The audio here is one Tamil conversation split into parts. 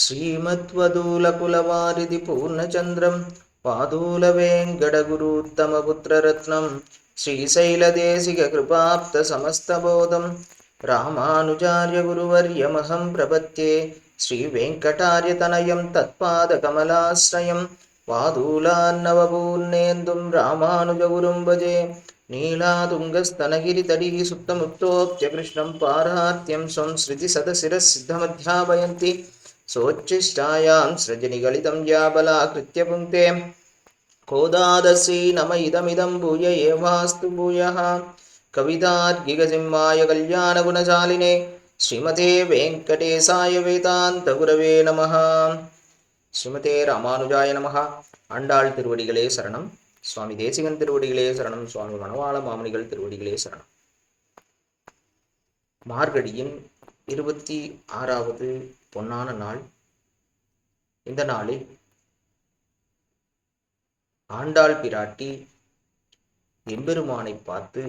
श्रीमद्वदूलकुलवारिधि पूर्णचन्द्रं पादूलवेङ्कटगुरूत्तमपुत्ररत्नं श्रीशैलदेशिककृपाप्तसमस्तबोधं रामानुजार्यगुरुवर्यमहं प्रपद्ये श्रीवेङ्कटार्यतनयं तत्पादकमलाश्रयं पादूलान्नवपूर्णेन्दुं रामानुजगुरुं भजे नीलातुङ्गस्तनगिरितडी सुप्तमुत्तोप्य कृष्णं पारात्यं स्वं श्रुतिसदशिरः सिद्धमध्यापयन्ति सोच्छिष्टायां सृजनिगलितं या बलाकृत्य पुङ्क्ते कोदादसी नम इदमिदं भूय एवास्तु भूयः कवितार्किकसिंहाय कल्याणगुणशालिने श्रीमते वेङ्कटेशाय वेदान्तगुरवे நமः ஸ்ரீமதே ராமானுஜாய நமஹ ஆண்டாள் திருவடிகளே சரணம் சுவாமி தேசிகன் திருவடிகளே சரணம் சுவாமி மணவாள மாமணிகள் திருவடிகளே சரணம் மார்கழியின் இருபத்தி ஆறாவது பொன்னான நாள். இந்த நாளில் ஆண்டாள் பிராட்டி எம்பெருமானை பார்த்து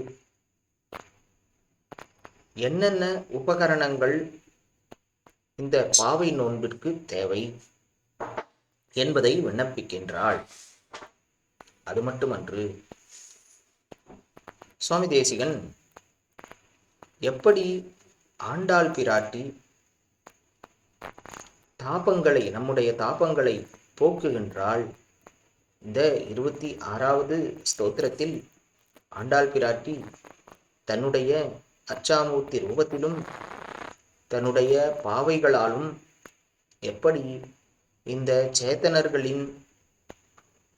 என்னென்ன உபகரணங்கள் இந்த பாவை நோன்பிற்கு தேவை என்பதை விண்ணப்பிக்கின்றாள். அது மட்டுமன்று. சுவாமி தேசிகன் எப்படி ஆண்டாள் பிராட்டி தாபங்களை நம்முடைய தாபங்களை போக்குகின்றாள். இந்த இருபத்தி ஆறாவது ஸ்தோத்திரத்தில் ஆண்டாள் பிராட்டி தன்னுடைய அச்சாமூர்த்தி ரூபத்திலும் தன்னுடைய பாவைகளாலும் எப்படி இந்த சேத்தனர்களின்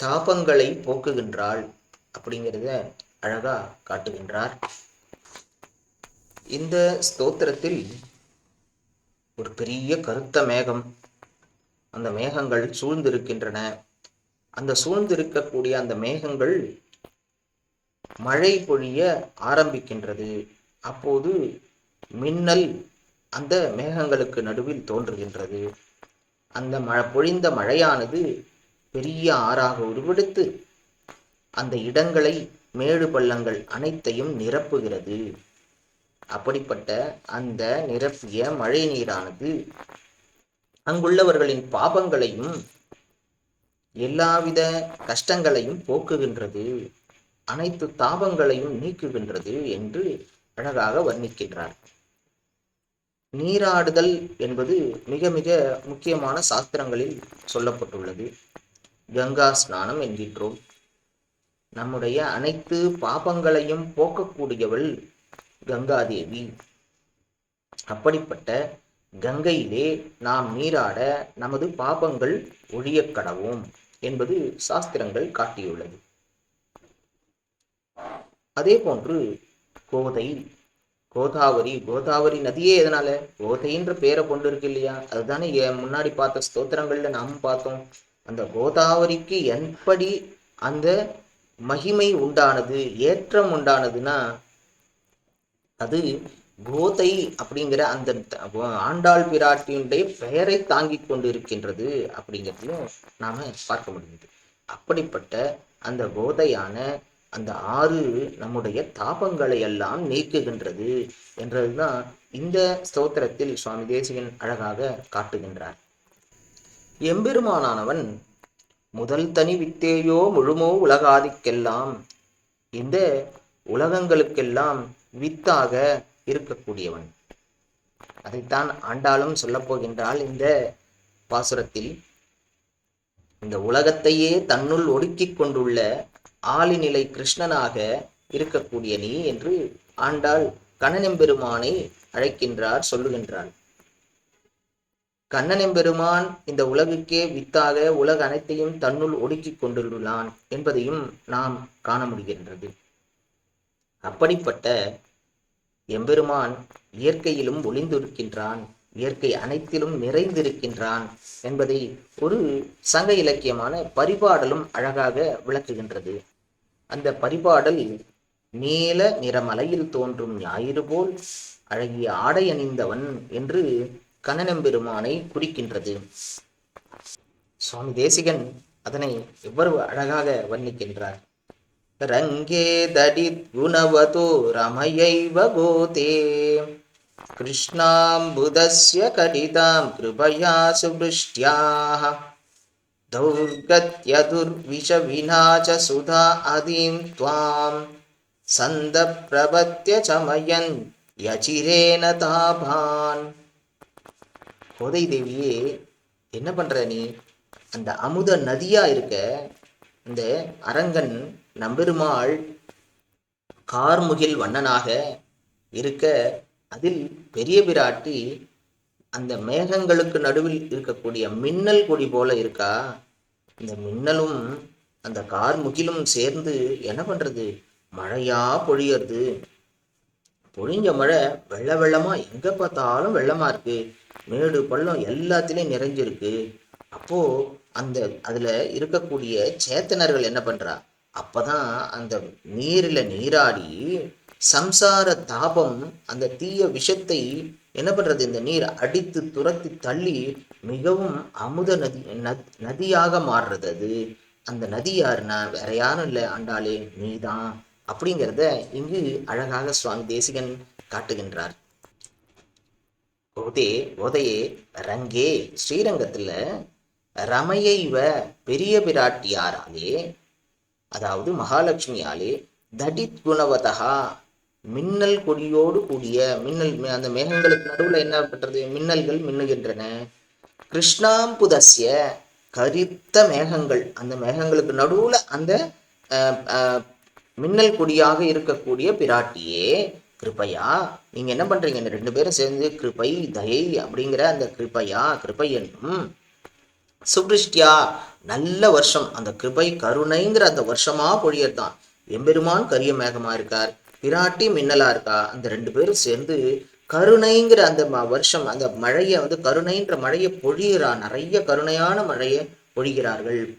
தாபங்களை போக்குகின்றாள் அப்படிங்கிறத அழகா காட்டுகின்றார். இந்த ஸ்தோத்திரத்தில் ஒரு பெரிய கருத்த மேகம். அந்த மேகங்கள் சூழ்ந்திருக்கின்றன. அந்த சூழ்ந்திருக்கக்கூடிய அந்த மேகங்கள் மழை பொழிய ஆரம்பிக்கின்றது. அப்போது மின்னல் அந்த மேகங்களுக்கு நடுவில் தோன்றுகின்றது. அந்த மழை பொழிந்த மழையானது பெரிய ஆறாக உருவெடுத்து அந்த இடங்களை மேடு பள்ளங்கள் அனைத்தையும் நிரப்புகிறது. அப்படிப்பட்ட அந்த நிரப்பிய மழை நீரானது அங்குள்ளவர்களின் பாபங்களையும் எல்லாவித கஷ்டங்களையும் போக்குகின்றது. அனைத்து தாபங்களையும் நீக்குகின்றது என்று அழகாக வர்ணிக்கின்றார். நீராடுதல் என்பது மிக மிக முக்கியமான சாஸ்திரங்களில் சொல்லப்பட்டுள்ளது. கங்கா ஸ்நானம் என்கின்றோம். நம்முடைய அனைத்து பாபங்களையும் போக்கக்கூடியவள் கங்காதேவி. அப்படிப்பட்ட கங்கையிலே நாம் நீராட நமது பாபங்கள் ஒழிய கடவோம் என்பது சாஸ்திரங்கள் காட்டியுள்ளது. அதே போன்று கோதை கோதாவரி கோதாவரி நதியே எதனால? கோதைன்ற பேரை கொண்டு இருக்கு இல்லையா? அதுதானே முன்னாடி பார்த்த ஸ்தோத்திரங்கள்ல நாமும் பார்த்தோம். அந்த கோதாவரிக்கு எப்படி அந்த மகிமை உண்டானது ஏற்றம் உண்டானதுன்னா அது கோதை அப்படிங்கிற அந்த ஆண்டாள் பிராட்டியுடைய பெயரை தாங்கிக் கொண்டு இருக்கின்றது அப்படிங்கிறதையும் நாம பார்க்க முடியுது. அப்படிப்பட்ட அந்த கோதையான அந்த ஆறு நம்முடைய தாபங்களை எல்லாம் நீக்குகின்றது என்றதுதான் இந்த ஸ்தோத்திரத்தில் சுவாமி தேசிகன் அழகாக காட்டுகின்றார். எம்பெருமானானவன் முதல் தனி வித்தேயோ முழுமோ உலகாதிக்கெல்லாம் இந்த உலகங்களுக்கெல்லாம் வித்தாக இருக்கக்கூடியவன். அதைத்தான் ஆண்டாளும் சொல்லப் போகின்றாள் இந்த பாசுரத்தில். இந்த உலகத்தையே தன்னுள் ஒடுக்கிக் கொண்டுள்ள ஆளிநிலை கிருஷ்ணனாக இருக்கக்கூடிய நீ என்று ஆண்டாள் கண்ணனெம்பெருமானை அழைக்கின்றார் சொல்லுகின்றாள். கண்ணனெம்பெருமான் இந்த உலகுக்கே வித்தாக உலக அனைத்தையும் தன்னுள் ஒடுக்கிக் கொண்டுள்ளான் என்பதையும் நாம் காண முடிகின்றது. அப்படிப்பட்ட எம்பெருமான் இயற்கையிலும் ஒளிந்திருக்கின்றான் இயற்கை அனைத்திலும் நிறைந்திருக்கின்றான் என்பதை ஒரு சங்க இலக்கியமான பரிபாடலும் அழகாக விளக்குகின்றது. அந்த பரிபாடல் நீல நிறமலையில் தோன்றும் ஞாயிறு போல் அழகிய ஆடை அணிந்தவன் என்று கண்ணனம்பெருமானை குறிக்கின்றது. சுவாமி தேசிகன் அதனை எவ்வளவு அழகாக வர்ணிக்கின்றார். ரங்கே தடித் குணவதோ ரமயைவ கோதே कृष्णाम्बुदस्य कटितां कृपया सुवृष्ट्याः दौर्गत्यदुर्विषविना च सुधा अदीं त्वां सन्दप्रपत्य चमयन् யச்சிரேன தாபான் கோதை தேவியே என்ன பண்ற நீ அந்த அமுத நதியா இருக்க இந்த அரங்கன் நம்பெருமாள் கார்முகில் வண்ணனாக இருக்க அதில் பெரிய பிராட்டி அந்த மேகங்களுக்கு நடுவில் இருக்கக்கூடிய மின்னல் கொடி போல இருக்கா? இந்த மின்னலும் அந்த கார்முகிலும் சேர்ந்து என்ன பண்றது? மழையா பொழியறது. பொழிஞ்ச மழை வெள்ள வெள்ளமா எங்க பார்த்தாலும் வெள்ளமா இருக்கு. மேடு பள்ளம் எல்லாத்துலேயும் நிறைஞ்சிருக்கு. அப்போ அந்த அதுல இருக்கக்கூடிய சேத்தனர்கள் என்ன பண்றா? அப்பதான் அந்த நீரில் நீராடி சம்சார தாபம் அந்த தீய விஷத்தை என்ன பண்றது? இந்த நீர் அடித்து துரத்தி தள்ளி மிகவும் அமுத நதி நதியாக மாறுறது அது. அந்த நதி யாருன்னா வேற யாரும் இல்லை ஆண்டாளே நீதான். அப்படிங்கிறத இங்கு அழகாக சுவாமி தேசிகன் காட்டுகின்றார். ஓதே ஓதையே ரங்கே ஸ்ரீரங்கத்துல ரமையைவ பெரிய பிராட்டியாராலே அதாவது மகாலட்சுமியாலே தடித் குணவதா மின்னல் கொடியோடு கூடிய மின்னல் அந்த மேகங்களுக்கு நடுவுல என்ன பண்றது? மின்னல்கள் மின்னுகின்றன. கிருஷ்ணாம்புதஸ்ய கரித்த மேகங்கள் அந்த மேகங்களுக்கு நடுவுல அந்த அஹ், மின்னல் கொடியாக இருக்கக்கூடிய பிராட்டியே கிருபையா நீங்க என்ன பண்றீங்க? இந்த ரெண்டு பேரும் சேர்ந்து கிருபை தயை அப்படிங்கிற அந்த கிருபையா கிருபை என்னும் சுபிருஷ்டியா நல்ல வருஷம். அந்த கிருபை கருணைங்கிற அந்த வருஷமா பொழியத்தான் எம்பெருமான் கரிய மேகமா இருக்கார் பிராட்டி மின்னலா இருக்கா அந்த ரெண்டு பேரும் சேர்ந்து கருணைங்கிற அந்த ம- வருஷம் அந்த மழையை வந்து கருணைன்ற மழையை பொழிகிறா நிறைய கருணையான மழையை பொழிகிறார்கள்.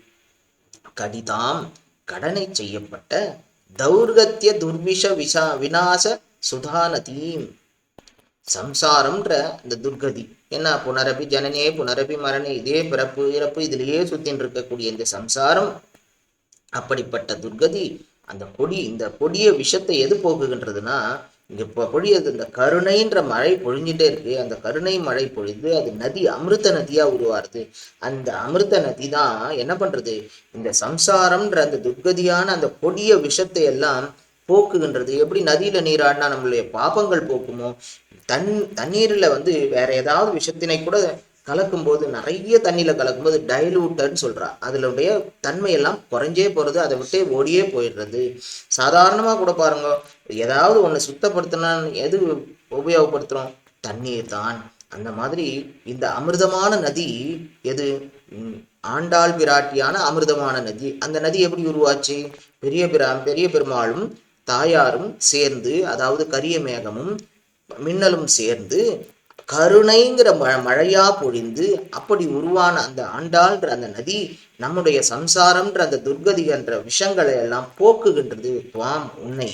கடிதாம் கடனை செய்யப்பட்ட தௌர்கத்திய துர்விஷ விசா விநாச சுதானதீம். சம்சாரம்ன்ற இந்த துர்கதி. என்ன? புனரபி ஜனனே புனரபி மரணே இதே பிறப்பு இறப்பு இதுலயே சுத்தின்னு இருக்கக்கூடிய இந்த சம்சாரம். அப்படிப்பட்ட துர்கதி அந்த கொடி இந்த கொடிய விஷத்தை எது போக்குகின்றதுன்னா இங்க இப்போ பொழியது இந்த கருணைன்ற மழை பொழிஞ்சிட்டே இருக்கு. அந்த கருணை மழை பொழிந்து அது நதி அமிர்த நதியா உருவாருது. அந்த அமிர்த நதி தான் என்ன பண்றது? இந்த சம்சாரம்ன்ற அந்த துர்கதியான அந்த கொடிய விஷத்தை எல்லாம் போக்குகின்றது. எப்படி நதியில நீராடினா நம்மளுடைய பாபங்கள் போக்குமோ தன் தண்ணீரில் வந்து வேற ஏதாவது விஷத்தினை கூட கலக்கும்போது நிறைய தண்ணியில் கலக்கும்போது டைலூட்டர்னு சொல்கிறா அதனுடைய தன்மையெல்லாம் குறைஞ்சே போகிறது அதை விட்டே ஓடியே போயிடுறது. சாதாரணமாக கூட பாருங்க ஏதாவது ஒன்று சுத்தப்படுத்தினா எது உபயோகப்படுத்துகிறோம் தண்ணீர் தான். அந்த மாதிரி இந்த அமிர்தமான நதி எது? ஆண்டாள் பிராட்டியான அமிர்தமான நதி. அந்த நதி எப்படி உருவாச்சு? பெரிய பிரா பெரிய பெருமாளும் தாயாரும் சேர்ந்து அதாவது கரிய மேகமும் மின்னலும் சேர்ந்து கருணைங்கிற ம மழையா பொழிந்து அப்படி உருவான அந்த ஆண்டாள்ன்ற அந்த நதி நம்முடைய சம்சாரம்ன்ற அந்த துர்கதி என்ற விஷங்களை எல்லாம் போக்குகின்றது. துவாம் உன்னை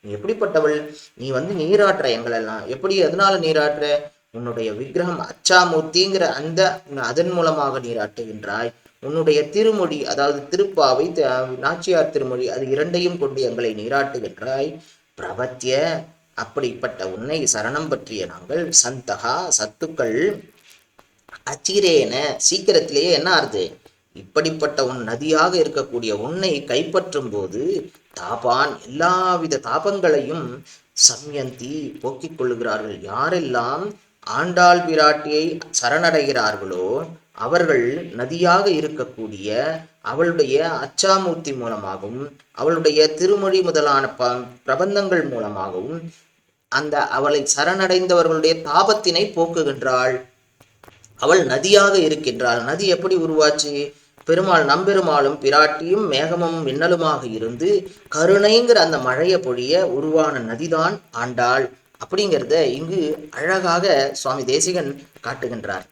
நீ எப்படிப்பட்டவள்? நீ வந்து நீராட்டுற எங்களெல்லாம். எப்படி எதனால நீராட்டுற உன்னுடைய விக்கிரகம் அச்சாமூர்த்திங்கிற அந்த அதன் மூலமாக நீராட்டுகின்றாய் உன்னுடைய திருமொழி அதாவது திருப்பாவை த- நாச்சியார் திருமொழி அது இரண்டையும் கொண்டு எங்களை நீராட்டுகின்றாய். பிரபத்திய அப்படிப்பட்ட உன்னை சரணம் பற்றிய நாங்கள் சந்தகா சத்துக்கள் அச்சிரேன. சீக்கிரத்திலேயே என்ன ஆறுது? இப்படிப்பட்ட உன் நதியாக இருக்கக்கூடிய உன்னை கைப்பற்றும் போது தாபான் எல்லாவித தாபங்களையும் சம்யந்தி போக்கிக் கொள்ளுகிறார்கள். யாரெல்லாம் ஆண்டாள் பிராட்டியை சரணடைகிறார்களோ அவர்கள் நதியாக இருக்கக்கூடிய அவளுடைய அச்சாமூர்த்தி மூலமாகவும் அவளுடைய திருமொழி முதலான ப பிரபந்தங்கள் மூலமாகவும் அந்த அவளை சரணடைந்தவர்களுடைய தாபத்தினை போக்குகின்றாள். அவள் நதியாக இருக்கின்றாள். நதி எப்படி உருவாச்சு? பெருமாள் நம்பெருமாளும் பிராட்டியும் மேகமும் மின்னலுமாக இருந்து கருணைங்கிற அந்த மழையை பொழிய உருவான நதிதான் ஆண்டாள். அப்படிங்கிறத இங்கு அழகாக சுவாமி தேசிகன் காட்டுகின்றார்.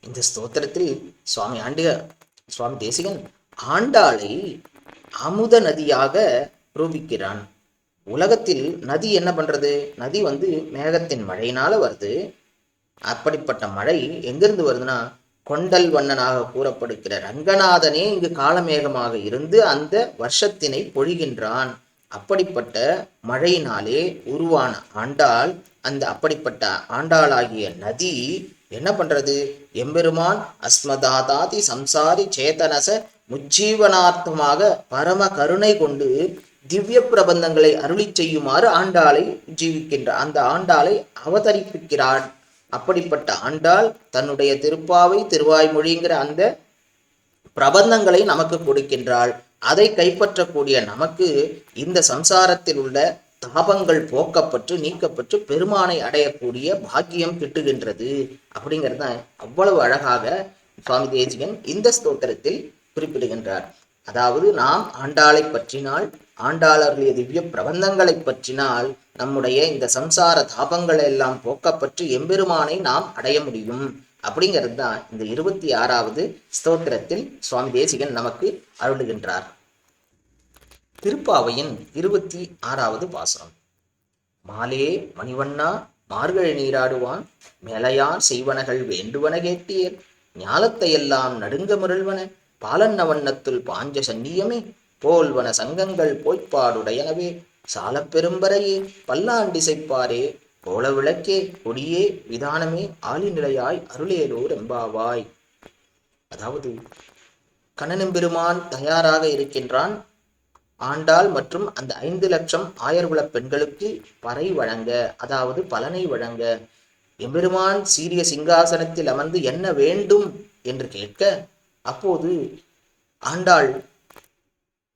இந்த ஸ்தோத்திரத்தில் சுவாமி ஆண்டிக சுவாமி தேசிகன் ஆண்டாளை அமுத நதியாக ரூபிக்கிறான். உலகத்தில் நதி என்ன பண்றது? நதி வந்து மேகத்தின் மழையினால வருது. அப்படிப்பட்ட மழை எங்கிருந்து வருதுன்னா கொண்டல் வண்ணனாக கூறப்படுகிற ரங்கநாதனே இங்கு காலமேகமாக இருந்து அந்த வருஷத்தினை பொழிகின்றான். அப்படிப்பட்ட மழையினாலே உருவான ஆண்டாள் அந்த அப்படிப்பட்ட ஆண்டாளாகிய நதி என்ன பண்றது? எம்பெருமான் அஸ்மதாதாதி சம்சாரி சேதனச முஜ்ஜீவனார்த்தமாக பரம கருணை கொண்டு திவ்ய பிரபந்தங்களை அருளி செய்யுமாறு ஆண்டாளை ஜீவிக்கின்றார் அந்த ஆண்டாளை அவதரிப்பிக்கிறான். அப்படிப்பட்ட ஆண்டாள் தன்னுடைய திருப்பாவை திருவாய்மொழிங்கிற அந்த பிரபந்தங்களை நமக்கு கொடுக்கின்றாள். அதை கைப்பற்றக்கூடிய நமக்கு இந்த சம்சாரத்தில் உள்ள தாபங்கள் போக்கப்பட்டு நீக்கப்பட்டு பெருமானை அடையக்கூடிய பாக்கியம் கிட்டுகின்றது. அப்படிங்கிறது தான் அவ்வளவு அழகாக சுவாமி தேசிகன் இந்த ஸ்தோத்திரத்தில் குறிப்பிடுகின்றார். அதாவது நாம் ஆண்டாளை பற்றினால் ஆண்டாளர்களுடைய திவ்ய பிரபந்தங்களை பற்றினால் நம்முடைய இந்த சம்சார தாபங்கள் எல்லாம் போக்கப்பட்டு எம்பெருமானை நாம் அடைய முடியும். அப்படிங்கிறது தான் இந்த இருபத்தி ஆறாவது ஸ்தோத்திரத்தில் சுவாமி தேசிகன் நமக்கு அருளுகின்றார். திருப்பாவையின் இருபத்தி ஆறாவது பாசனம். மாலே மணிவண்ணா மார்கழி நீராடுவான் மேலையார் செய்வனகள் வேண்டுவன கேட்டீர் ஞாலத்தையெல்லாம் நடுங்க முரள்வன பாலன்ன வண்ணத்துள் பாஞ்ச சன்னியமே போல்வன சங்கங்கள் போய்ப்பாடுடையனவே. சாலப் பெரும்பரையே பல்லாண்டிசைப்பாரே கோல விளக்கே கொடியே விதானமே ஆளிநிலையாய் அருளேலோர் எம்பாவாய் அதாவது கண்ணனெம்பெருமான் தயாராக இருக்கின்றான். ஆண்டாள் மற்றும் அந்த ஐந்து லட்சம் ஆயர்குலப் பெண்களுக்கு பறை வழங்க அதாவது பலனை வழங்க எம்பெருமான் சீரிய சிங்காசனத்தில் அமர்ந்து என்ன வேண்டும் என்று கேட்க அப்போது ஆண்டாள்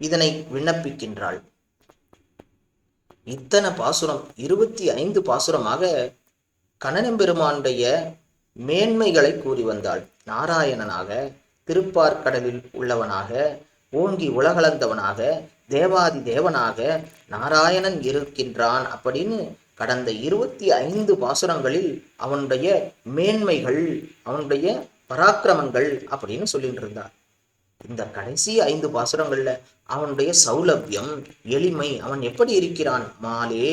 இதனை விண்ணப்பிக்கின்றாள். இத்தனை பாசுரம் இருபத்தி ஐந்து பாசுரமாக கணனம்பெருமானுடைய மேன்மைகளை கூறி வந்தாள். நாராயணனாக திருப்பார்கடலில் உள்ளவனாக ஓங்கி உலகளந்தவனாக தேவாதி தேவனாக நாராயணன் இருக்கின்றான் அப்படின்னு கடந்த இருபத்தி ஐந்து பாசுரங்களில் அவனுடைய மேன்மைகள் அவனுடைய பராக்கிரமங்கள் அப்படின்னு சொல்லிட்டு இருந்தார் இந்த கடைசி ஐந்து பாசுரங்கள்ல அவனுடைய சௌலபியம் எளிமை அவன் எப்படி இருக்கிறான்? மாலே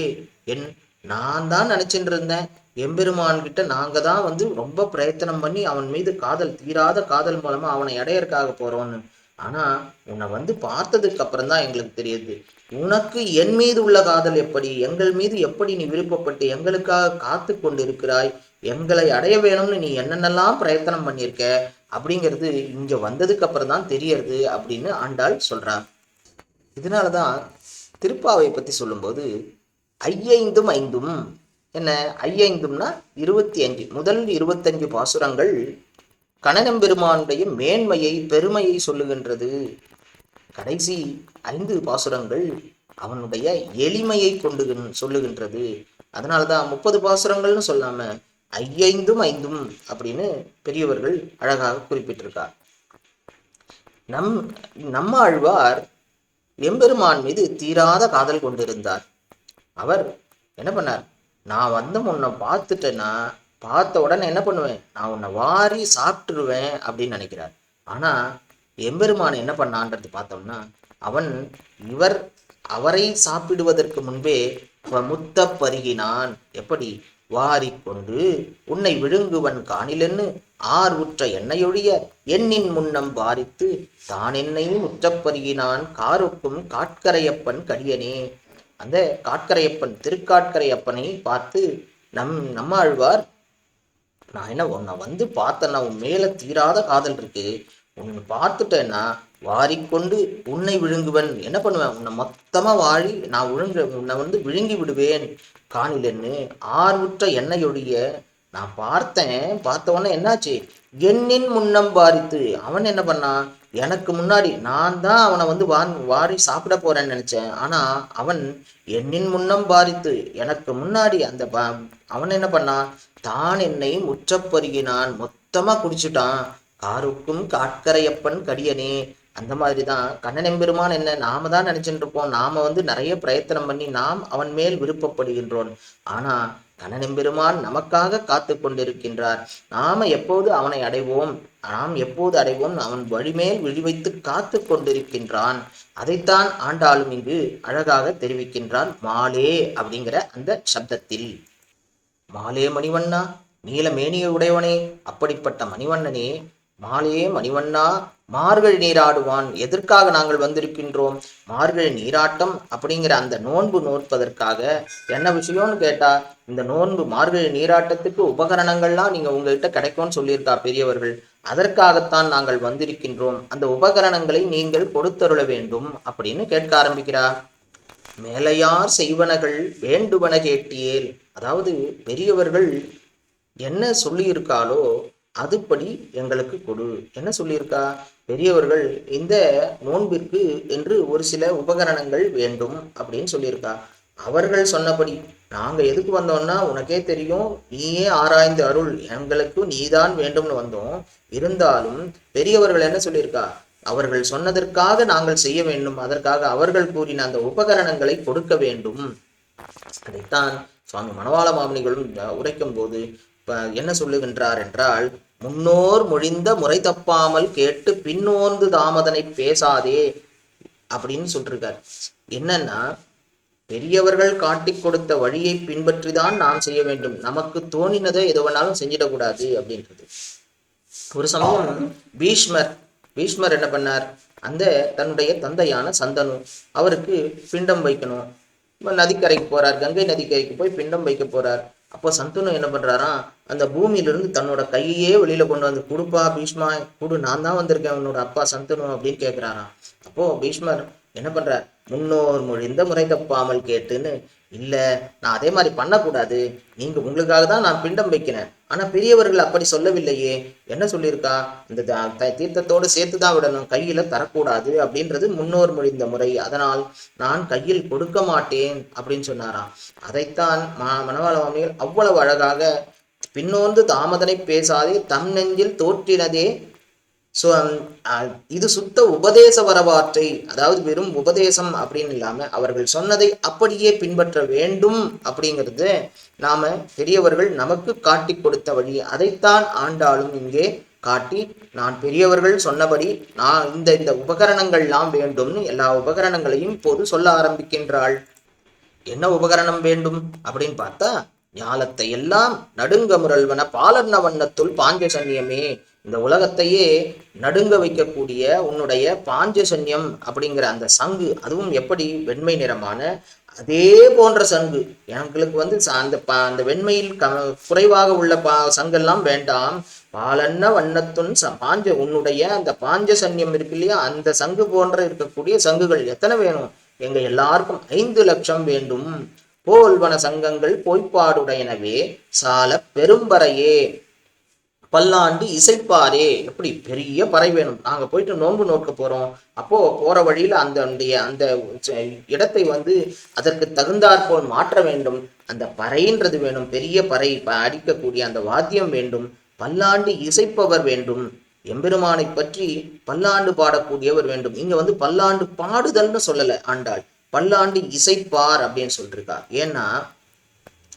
என் நான் தான் நினைச்சிட்டு இருந்தேன். எம்பெருமான் கிட்ட நாங்க தான் வந்து ரொம்ப பிரயத்தனம் பண்ணி அவன் மீது காதல் தீராத காதல் மூலமா அவனை அடையறக்காக போறோம்னு. ஆனா உன்னை வந்து பார்த்ததுக்கு அப்புறம் தான் எங்களுக்கு தெரியுது. உனக்கு என் மீது உள்ள காதல் எப்படி? எங்கள் மீது எப்படி நீ விருப்பப்பட்டு எங்களுக்காக காத்து கொண்டு இருக்கிறாய் எங்களை அடைய வேணும்னு நீ என்னென்னலாம் பிரயத்தனம் பண்ணியிருக்க? அப்படிங்கிறது இங்க வந்ததுக்கு அப்புறம் தான் தெரியறது அப்படின்னு ஆண்டாள் சொல்றார் இதனாலதான் திருப்பாவை பத்தி சொல்லும்போது ஐயைந்தும் ஐந்தும் என்ன? ஐயைந்தும்னா இருபத்தி அஞ்சு முதல் இருபத்தஞ்சு பாசுரங்கள் கனகம்பெருமானுடைய மேன்மையை பெருமையை சொல்லுகின்றது. கடைசி ஐந்து பாசுரங்கள் அவனுடைய எளிமையை கொண்டு சொல்லுகின்றது. அதனாலதான் முப்பது பாசுரங்கள்னு சொல்லாம ஐயைந்தும் ஐந்தும் அப்படின்னு பெரியவர்கள் அழகாக குறிப்பிட்டிருக்கார். நம் நம்ம ஆழ்வார் எம்பெருமான் மீது தீராத காதல் கொண்டிருந்தார். அவர் என்ன பண்ணார்? நான் வந்து உன்னை பார்த்துட்டேன்னா பார்த்த உடனே என்ன பண்ணுவேன்? நான் உன்னை வாரி சாப்பிட்டுருவேன் அப்படின்னு நினைக்கிறார். ஆனா எம்பெருமான் என்ன பண்ணான்றது பார்த்தோம்னா அவன் இவர் அவரை சாப்பிடுவதற்கு முன்பே முத்த பருகினான். எப்படி? வாரிக்கொண்டு உன்னை விழுங்குவன் காணிலென்னு ஆர் உற்ற எண்ணெயொழிய எண்ணின் முன்னம் வாரித்து தான் என்னையும் உற்றப்பருகினான் காருக்கும் காட்கரையப்பன் கடியனே அந்த காட்கரையப்பன் திருக்காட்கரையப்பனை பார்த்து நம் நம்மாழ்வார் நான் என்ன உன்னை வந்து பார்த்தேன்னா உன் மேல தீராத காதல் இருக்கு. உன்னை பார்த்துட்டேன்னா வாரிக்கொண்டு உன்னை விழுங்குவன். என்ன பண்ணுவேன்? உன்னை மொத்தமா வாழி நான் விழுங்க உன்னை வந்து விழுங்கி விடுவேன். காணிலன்னு ஆர்வுற்ற எண்ணெயொழிய நான் பார்த்தேன். பார்த்த உடனே என்னாச்சு? எண்ணின் முன்னம் பாரித்து அவன் என்ன பண்ணான்? எனக்கு முன்னாடி நான் தான் அவனை வந்து வா வாரி சாப்பிட போறேன்னு நினைச்சேன். ஆனா அவன் எண்ணின் முன்னம் பாரித்து எனக்கு முன்னாடி அந்த ப- அவன் என்ன பண்ணான்? தான் என்னை முற்றப்பருகினான் மொத்தமா குடிச்சிட்டான். காருக்கும் காட்கரையப்பன் கடியனே. அந்த மாதிரி தான் கண்ணன் எம்பெருமான் என்ன நாம தான் நினைச்சுட்டு இருப்போம் நாம வந்து நிறைய பிரயத்தனம் பண்ணி நாம் அவன் மேல் விருப்பப்படுகின்றோம். ஆனா கண்ணன் எம்பெருமான் நமக்காக காத்து கொண்டிருக்கின்றார். நாம எப்போது அவனை அடைவோம்? நாம் எப்போது அடைவோம்? அவன் வழிமேல் விழிவைத்து காத்து கொண்டிருக்கின்றான். அதைத்தான் ஆண்டாளும் இங்கு அழகாக தெரிவிக்கின்றான். மாலே அப்படிங்கிற அந்த சப்தத்தில். மாலே மணிவண்ணா நீல மேனிய உடையவனே அப்படிப்பட்ட மணிவண்ணனே மாலையே மணிவண்ணா மார்கழி நீராடுவான். எதற்காக நாங்கள் வந்திருக்கின்றோம்? மார்கழி நீராட்டம் அப்படிங்கிற அந்த நோன்பு நோற்பதற்காக. என்ன விஷயம்னு கேட்டா இந்த நோன்பு மார்கழி நீராட்டத்துக்கு உபகரணங்கள்லாம் நீங்க உங்ககிட்ட கிடைக்கும்னு சொல்லியிருக்கா பெரியவர்கள். அதற்காகத்தான் நாங்கள் வந்திருக்கின்றோம். அந்த உபகரணங்களை நீங்கள் கொடுத்தருள வேண்டும் அப்படின்னு கேட்க ஆரம்பிக்கிறா. மேலையார் செய்வனகள் வேண்டுவன கேட்டியேல். அதாவது பெரியவர்கள் என்ன சொல்லியிருக்காளோ அதுபடி எங்களுக்கு கொடு. என்ன சொல்லியிருக்கா? பெரியவர்கள் இந்த நோன்பிற்கு என்று ஒரு சில உபகரணங்கள் வேண்டும் அப்படின்னு சொல்லியிருக்கா. அவர்கள் சொன்னபடி நாங்க எதுக்கு வந்தோம்னா உனக்கே தெரியும் நீயே ஆராய்ந்து அருள் எங்களுக்கு நீதான் வேண்டும்னு வந்தோம். இருந்தாலும் பெரியவர்கள் என்ன சொல்லியிருக்கா? அவர்கள் சொன்னதற்காக நாங்கள் செய்ய வேண்டும் அதற்காக அவர்கள் கூறின அந்த உபகரணங்களை கொடுக்க வேண்டும். அதைத்தான் சுவாமி மணவாள மாமனிகளும் உரைக்கும் போது இப்ப என்ன சொல்லுகின்றார் என்றால் முன்னோர் மொழிந்த முறை தப்பாமல் கேட்டு பின்னோந்து தாமதனை பேசாதே அப்படின்னு சொல்லிருக்கார். என்னன்னா பெரியவர்கள் காட்டிக் கொடுத்த வழியை பின்பற்றிதான் நாம் செய்ய வேண்டும். நமக்கு தோணினதை எது வேணாலும் செஞ்சிடக்கூடாது அப்படின்றது. ஒரு சமயம் பீஷ்மர் பீஷ்மர் என்ன பண்ணார்? அந்த தன்னுடைய தந்தையான சந்தனு அவருக்கு பிண்டம் வைக்கணும். நதிக்கரைக்கு போறார். கங்கை நதிக்கரைக்கு போய் பிண்டம் வைக்க போறார். அப்போ சந்தனு என்ன பண்றாராம் அந்த பூமியிலிருந்து தன்னோட கையே வெளியில கொண்டு வந்து கொடுப்பா பீஷ்மா கொடு நான் தான் வந்திருக்கேன் உன்னோட அப்பா சந்தனு அப்படின்னு கேட்கிறாராம் அப்போ பீஷ்மர் என்ன பண்ற முன்னோர் மொழிந்த முறை தப்பாமல் கேட்டுன்னு இல்லை நான் அதே மாதிரி பண்ணக்கூடாது. நீங்க உங்களுக்காக தான் நான் பிண்டம் வைக்கிறேன். ஆனா பெரியவர்கள் அப்படி சொல்லவில்லையே. என்ன சொல்லியிருக்கா? இந்த த- தீர்த்தத்தோடு சேர்த்து தான் விடணும். கையில தரக்கூடாது அப்படின்றது முன்னோர் மொழிந்த முறை. அதனால் நான் கையில் கொடுக்க மாட்டேன் அப்படின்னு சொன்னாராம் அதைத்தான் மா மணவாள அவ்வளவு அழகாக பின்னோந்து தாமதனை பேசாதே தம் நெஞ்சில் தோற்றினதே ஸோ இது சுத்த உபதேச வரவாற்றை அதாவது வெறும் உபதேசம் அப்படின்னு இல்லாமல் அவர்கள் சொன்னதை அப்படியே பின்பற்ற வேண்டும் அப்படிங்கிறது நாம பெரியவர்கள் நமக்கு காட்டி கொடுத்த வழி. அதைத்தான் ஆண்டாலும் இங்கே காட்டி நான் பெரியவர்கள் சொன்னபடி நான் இந்த இந்த உபகரணங்கள்லாம் வேண்டும்னு எல்லா உபகரணங்களையும் இப்போது சொல்ல ஆரம்பிக்கின்றாள். என்ன உபகரணம் வேண்டும் அப்படின்னு பார்த்தா ஞாலத்தை எல்லாம் நடுங்க முரல்வன பாலர்ண வண்ணத்துள் பாஞ்சசன்யமே இந்த உலகத்தையே நடுங்க வைக்கக்கூடிய உன்னுடைய பாஞ்சசன்யம் அப்படிங்கிற அந்த சங்கு அதுவும் எப்படி வெண்மை நிறமான அதே போன்ற சங்கு. எங்களுக்கு வந்து அந்த ப- அந்த வெண்மையில் க குறைவாக உள்ள பா சங்கெல்லாம் வேண்டாம். பாலன்ன வண்ணத்துன் ச- பாஞ்ச உன்னுடைய அந்த பாஞ்சசன்யம் இருக்கு இல்லையா? அந்த சங்கு போன்ற இருக்கக்கூடிய சங்குகள் எத்தனை வேணும்? எங்க எல்லாருக்கும் ஐந்து லட்சம் வேண்டும். போல்வன சங்கங்கள் பொய்ப்பாடுடையனவே. சால பெரும்பறையே. பல்லாண்டு இசைப்பாரே. எப்படி பெரிய பறை வேணும். நாங்கள் போயிட்டு நோன்பு நோக்க போகிறோம் அப்போது போகிற வழியில் அந்த அந்த ச- இடத்தை வந்து அதற்கு தகுந்தாற்போல் மாற்ற வேண்டும். அந்த பறைன்றது வேணும். பெரிய பறை ப- அடிக்கக்கூடிய அந்த வாத்தியம் வேண்டும். பல்லாண்டு இசைப்பவர் வேண்டும். எம்பெருமானை பற்றி பல்லாண்டு பாடக்கூடியவர் வேண்டும். இங்கே வந்து பல்லாண்டு பாடுதல்னு சொல்லலை ஆண்டாள். பல்லாண்டு இசைப்பார் அப்படின்னு சொல்லிருக்கா. ஏன்னா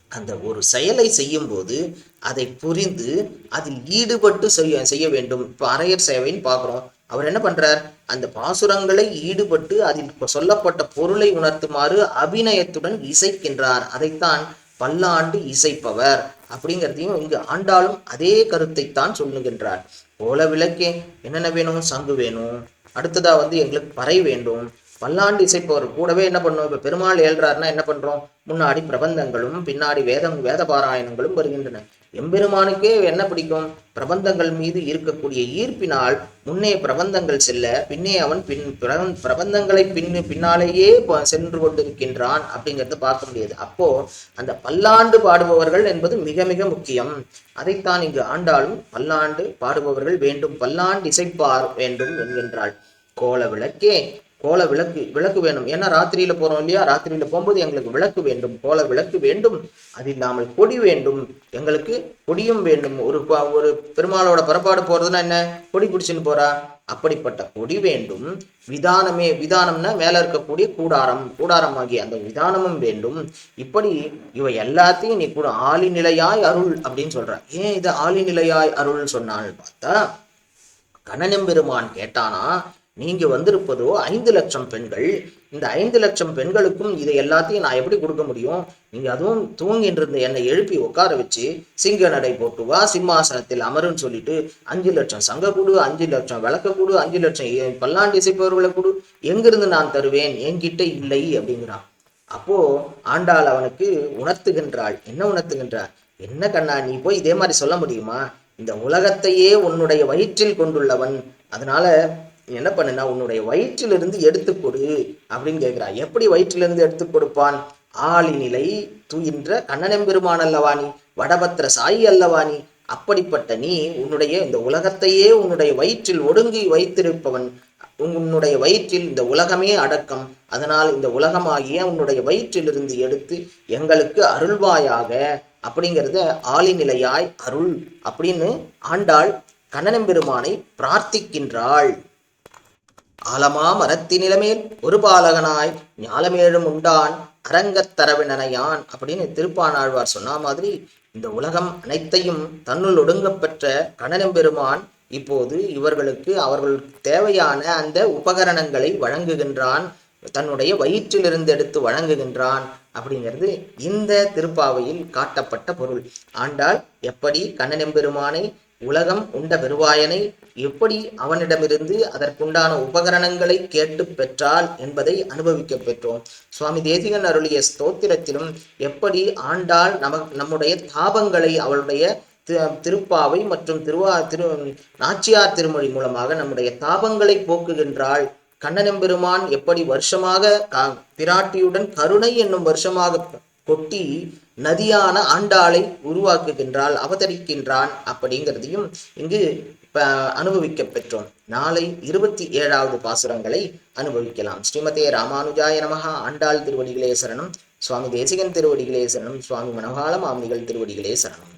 அந்த ஒரு செயலை செய்யும்போது அதை புரிந்து அதில் ஈடுபட்டு செய்ய செய்ய வேண்டும். இப்போ அரையர் சேவைன்னு பார்க்குறோம். அவர் என்ன பண்ணுறார் அந்த பாசுரங்களை ஈடுபட்டு அதில் சொல்லப்பட்ட பொருளை உணர்த்துமாறு அபிநயத்துடன் இசைக்கின்றார். அதைத்தான் பல்லாண்டு இசைப்பவர் அப்படிங்கிறதையும் இங்கு ஆண்டாலும் அதே கருத்தைத்தான் சொல்லுகின்றார். போல விளக்கே என்னென்ன வேணும்? சங்கு வேணும். அடுத்ததா வந்து எங்களுக்கு பறை வேண்டும். பல்லாண்டு இசைப்பவர் கூடவே என்ன பண்ணுவோம் இப்போ பெருமாள் ஏழ்றாருன்னா என்ன பண்ணுறோம் முன்னாடி பிரபந்தங்களும் பின்னாடி வேதம் வேத பாராயணங்களும் வருகின்றன. எம்பெருமானுக்கே என்ன பிடிக்கும்? பிரபந்தங்கள் மீது இருக்கக்கூடிய ஈர்ப்பினால் முன்னே பிரபந்தங்கள் செல்ல பின்னே அவன் பின் பிரப- பிரபந்தங்களை பின் பின்னாலேயே சென்று கொண்டிருக்கின்றான் அப்படிங்கிறத பார்க்க முடியாது. அப்போ அந்த பல்லாண்டு பாடுபவர்கள் என்பது மிக மிக முக்கியம். அதைத்தான் இங்கு ஆண்டாலும் பல்லாண்டு பாடுபவர்கள் வேண்டும் பல்லாண்டு இசைப்பார் வேண்டும் என்கின்றாள். கோல விளக்கே கோல விளக்கு விளக்கு வேணும். ஏன்னா ராத்திரியில போறோம் இல்லையா? ராத்திரியில போகும்போது எங்களுக்கு விளக்கு வேண்டும். கோல விளக்கு வேண்டும். அது இல்லாமல் கொடி வேண்டும். எங்களுக்கு கொடியும் வேண்டும். ஒரு ப- ஒரு பெருமாளோட புறப்பாடு போறதுன்னா என்ன? கொடி பிடிச்சின்னு போறா. அப்படிப்பட்ட கொடி வேண்டும். விதானமே விதானம்னா மேல இருக்கக்கூடிய கூடாரம். கூடாரம் ஆகிய அந்த விதானமும் வேண்டும். இப்படி இவை எல்லாத்தையும் நீ கூட. ஆளிநிலையாய் அருள் அப்படின்னு சொல்ற. ஏன் இது ஆளிநிலையாய் அருள் சொன்னான்னு பார்த்தா கண்ணனெம்பெருமான் கேட்டானா நீங்க வந்திருப்பதோ ஐந்து லட்சம் பெண்கள் இந்த ஐந்து லட்சம் பெண்களுக்கும் இதை எல்லாத்தையும் நான் எப்படி கொடுக்க முடியும்? நீங்க அதுவும் தூங்கிட்டு இருந்த என்னை எழுப்பி உட்கார வச்சு சிங்க நடை போட்டு வா சிம்மாசனத்தில் அமருன்னு சொல்லிட்டு அஞ்சு லட்சம் சங்க கூடு அஞ்சு லட்சம் விளக்க கூடு அஞ்சு லட்சம் பல்லாண்டு இசைப்பவர்களை கூடு எங்கிருந்து நான் தருவேன்? என்கிட்ட இல்லை அப்படிங்கிறான். அப்போ ஆண்டாள் அவனுக்கு உணர்த்துகின்றாள். என்ன உணர்த்துகின்றாள்? என்ன கண்ணா நீ போய் இதே மாதிரி சொல்ல முடியுமா? இந்த உலகத்தையே உன்னுடைய வயிற்றில் கொண்டுள்ளவன். அதனால என்ன பண்ணுனா உன்னுடைய வயிற்றிலிருந்து எடுத்து கொடு அப்படின்னு கேட்கிறா. எப்படி வயிற்றிலிருந்து எடுத்து கொடுப்பான்? ஆளிநிலை துயின்ற கண்ணனெம்பெருமான் அல்லவா நீ? வடபத்திர சாயி அல்லவா நீ? அப்படிப்பட்ட நீ உன்னுடைய இந்த உலகத்தையே உன்னுடைய வயிற்றில் ஒடுங்கி வைத்திருப்பவன். உன்னுடைய வயிற்றில் இந்த உலகமே அடக்கம். அதனால் இந்த உலகமாகிய உன்னுடைய வயிற்றிலிருந்து எடுத்து எங்களுக்கு அருள்வாயாக அப்படிங்கிறத ஆளிநிலையாய் அருள் அப்படின்னு ஆண்டாள் கண்ணனம்பெருமானை பிரார்த்திக்கின்றாள். ஆலமா மரத்தினிலமேல் ஒரு பாலகனாய் ஞாலமேழும் உண்டான் அரங்கத் தரவினனையான் அப்படின்னு திருப்பானாழ்வார் சொன்ன மாதிரி இந்த உலகம் அனைத்தையும் தன்னுள் ஒடுங்கப்பெற்ற கணனம்பெருமான் இப்போது இவர்களுக்கு அவர்களுக்கு தேவையான அந்த உபகரணங்களை வழங்குகின்றான் தன்னுடைய வயிற்றிலிருந்து எடுத்து வழங்குகின்றான் அப்படிங்கிறது இந்த திருப்பாவையில் காட்டப்பட்ட பொருள். ஆண்டாள் எப்படி கண்ணனெம்பெருமானை உலகம் உண்ட பெருவாயனை எப்படி அவனிடமிருந்து அதற்குண்டான உபகரணங்களை கேட்டு பெற்றாள் என்பதை அனுபவிக்க பெற்றோம். சுவாமி தேசிகன் அருளிய ஸ்தோத்திரத்திலும் எப்படி ஆண்டாள் நம நம்முடைய தாபங்களை அவளுடைய தி- திருப்பாவை மற்றும் திருவா திரு நாச்சியார் திருமொழி மூலமாக நம்முடைய தாபங்களை போக்குகின்றாள். கண்ணனெம்பெருமான் எப்படி வருஷமாக கா- பிராட்டியுடன் கருணை என்னும் வருஷமாக கொட்டி நதியான ஆண்டாளை உருவாக்குகின்றாள் அவதரிக்கின்றான் அப்படிங்கிறதையும் இங்கு ப- அனுபவிக்க பெற்றோம் நாளை இருபத்தி ஏழாவது பாசுரங்களை அனுபவிக்கலாம். ஸ்ரீமதே ராமானுஜாய நமகா ஆண்டாள் திருவடிகளே சரணம். சுவாமி தேசிகன் திருவடிகளே சரணம். சுவாமி மனோகால மாமனிகள் திருவடிகளே சரணம்.